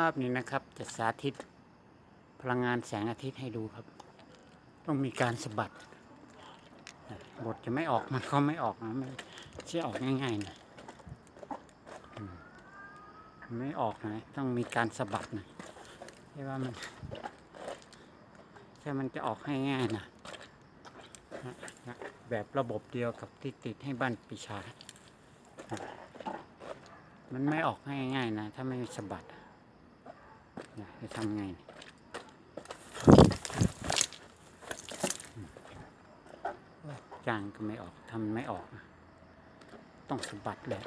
าพนี้นะครับ จะสาธิตพลังงานแสงอาทิตย์ให้ดูครับ ต้องมีการสะบัดบทจะไม่ออกมันก็ไม่ออกนะไม่ใช่ออกง่ายๆนะไม่ออกนะต้องมีการสะบัดนะใช่ว่ามันใช่มันจะออกให้ง่ายนะนะแบบระบบเดียวกับที่ติดให้บ้านปีชา มันไม่ออกง่ายๆนะ ถ้าไม่สะบัดนะ จะทำไงจางก็ไม่ออกทำไม่ออก ต้องสะบัดเลย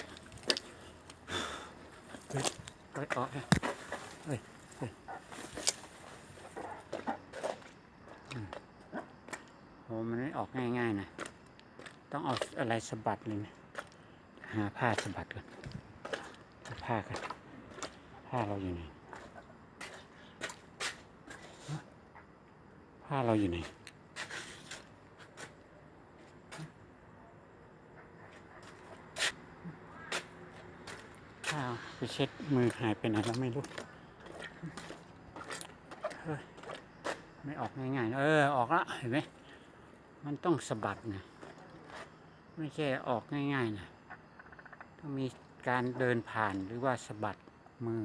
เฮ้ยเฮ้ยออกเลยเฮ้ยเฮ้มันไม่ออกง่ายๆนะ ต้องเอาอะไรสะบัดเลยนะ หาผ้าสะบัดก่อนผ้ากันผ้าเราอยู่ไหนฮะ ผ้าเราอยู่ไหนผ้าไปเช็ดมือหายไปไหนแล้วไม่รู้เฮ้ยไม่ออกง่ายๆ เออ ออกละ เห็นไหม มันต้องสะบัดนะ ไม่ใช่ออกง่ายๆนะ ต้องมีการเดินผ่านหรือว่าสะบัดมือ